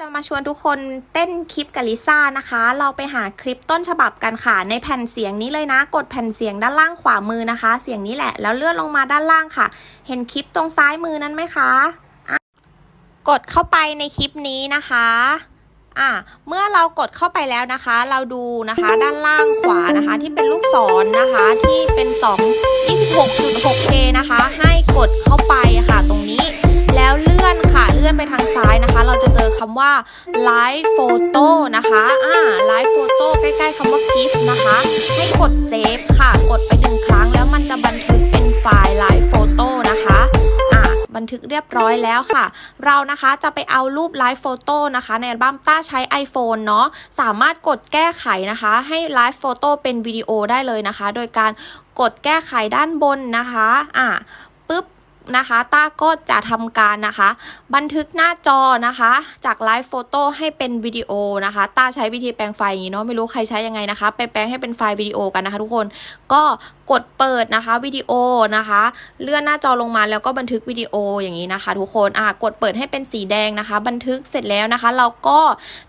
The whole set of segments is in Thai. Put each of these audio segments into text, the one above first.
จะมาชวนทุกคนเต้นคลิปกับลิซ่านะคะ เราไปหาคลิปต้นฉบับกันค่ะ ในแผ่นเสียงนี้เลยนะ กดแผ่นเสียงด้านล่างขวามือนะคะ เสียงนี้แหละ แล้วเลื่อนลงมาด้านล่างค่ะ เห็นคลิปตรงซ้ายมือนั้นไหมคะ กดเข้าไปในคลิปนี้นะคะ อะเมื่อเรากดเข้าไปแล้วนะคะ เราดูนะคะ ด้านล่างขวานะคะ ที่เป็นลูกศรนะคะ ที่เป็น2 26.6K นะคะ ให้กดเข้าไปค่ะ ตรงนี้แล้วเลื่อนค่ะ เลื่อนไปทางซ้ายนะคะ เราจะ คำว่า Live Photo นะคะอ่า Live Photo ใกล้ๆคำว่า GIF นะคะ ให้กด Save ค่ะ กดไปหนึ่งครั้งแล้วมันจะบันทึกเป็นไฟล์ Live Photo นะคะอ่าบันทึกเรียบร้อยแล้วค่ะ เรานะคะจะไปเอารูป Live Photo นะคะ ในอัลบั้มต้าใช้ iPhone เนาะสามารถกดแก้ไขนะคะ ให้ Live Photo เป็นวิดีโอได้เลยนะคะ โดยการกดแก้ไขด้านบนนะคะ อ่า นะคะ ต้าก็จะทำการนะคะ บันทึกหน้าจอนะคะ จากไลฟ์โฟโต้ให้เป็นวิดีโอนะคะ ต้าใช้วิธีแปลงไฟล์อย่างนี้เนาะไม่รู้ใครใช้ยังไงนะคะ ไปแปลงให้เป็นไฟล์วิดีโอกันนะคะ ทุกคนก็กดเปิดนะคะวิดีโอนะคะ เลื่อนหน้าจอลงมาแล้วก็บันทึกวิดีโออย่างนี้นะคะ ทุกคนอะกดเปิดให้เป็นสีแดงนะคะ บันทึกเสร็จแล้วนะคะ เราก็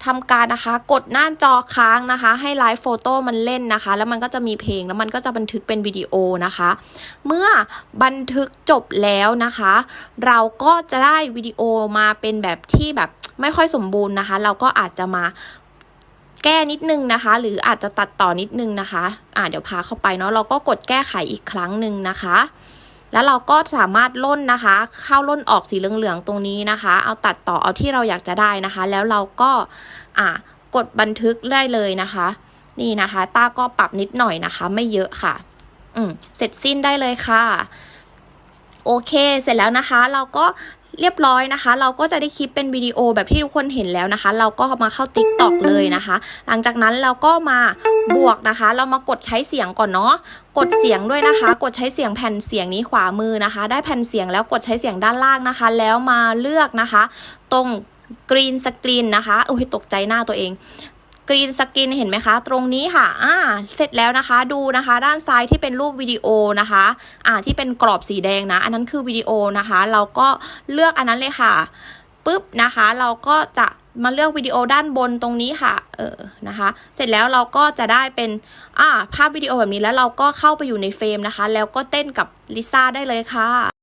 ทำการนะคะกดหน้าจอค้างนะคะ ให้ไลฟ์โฟโต้มันเล่นนะคะ แล้วมันก็จะมีเพลงแล้วมันก็จะบันทึกเป็นวิดีโอนะคะ เมื่อบันทึกจบแล้วแล้วนะคะ เราก็จะได้วิดีโอมาเป็นแบบที่แบบไม่ค่อยสมบูรณ์นะคะ เราก็อาจจะมาแก้นิดนึงนะคะ หรืออาจจะตัดต่อนิดนึงนะคะ อ่าเดี๋ยวพาเข้าไปเนาะเราก็กดแก้ไขอีกครั้งหนึ่งนะคะ แล้วเราก็สามารถล่นนะคะ เข้าล่นออกสีเหลืองๆตรงนี้นะคะ เอาตัดต่อเอาที่เราอยากจะได้นะคะ แล้วเราก็อ่ากดบันทึกได้เลยนะคะ นี่นะคะ ต้าก็ปรับนิดหน่อยนะคะ ไม่เยอะค่ะ อืมเสร็จสิ้นได้เลยค่ะ โอเค เสร็จแล้วนะคะ เราก็เรียบร้อยนะคะ เราก็จะได้คลิปเป็นวิดีโอแบบที่ทุกคนเห็นแล้วนะคะ เราก็มาเข้า t ิ k t o k เลยนะคะ หลังจากนั้นเราก็มาบวกนะคะ เรามากดใช้เสียงก่อนเนาะกดเสียงด้วยนะคะ กดใช้เสียงแผ่นเสียงนี้ขวามือนะคะ ได้แผ่นเสียงแล้วกดใช้เสียงด้านล่างนะคะ แล้วมาเลือกนะคะ ตรงกรีนสกรีนนะคะโอ้ยตกใจหน้าตัวเอง กรีนสกินเห็นไหมคะ ตรงนี้ค่ะอ่าเสร็จแล้วนะคะดูนะคะ ด้านซ้ายที่เป็นรูปวิดีโอนะคะอ่าที่เป็นกรอบสีแดงนะ อันนั้นคือวิดีโอนะคะ เราก็เลือกอันนั้นเลยค่ะปุ๊บนะคะ เราก็จะมาเลือกวิดีโอด้านบนตรงนี้ค่ะ เออ นะคะ เสร็จแล้วเราก็จะได้เป็น อ่า ภาพวิดีโอแบบนี้แล้วเราก็เข้าไปอยู่ในเฟรมนะคะ แล้วก็เต้นกับลิซ่าได้เลยค่ะ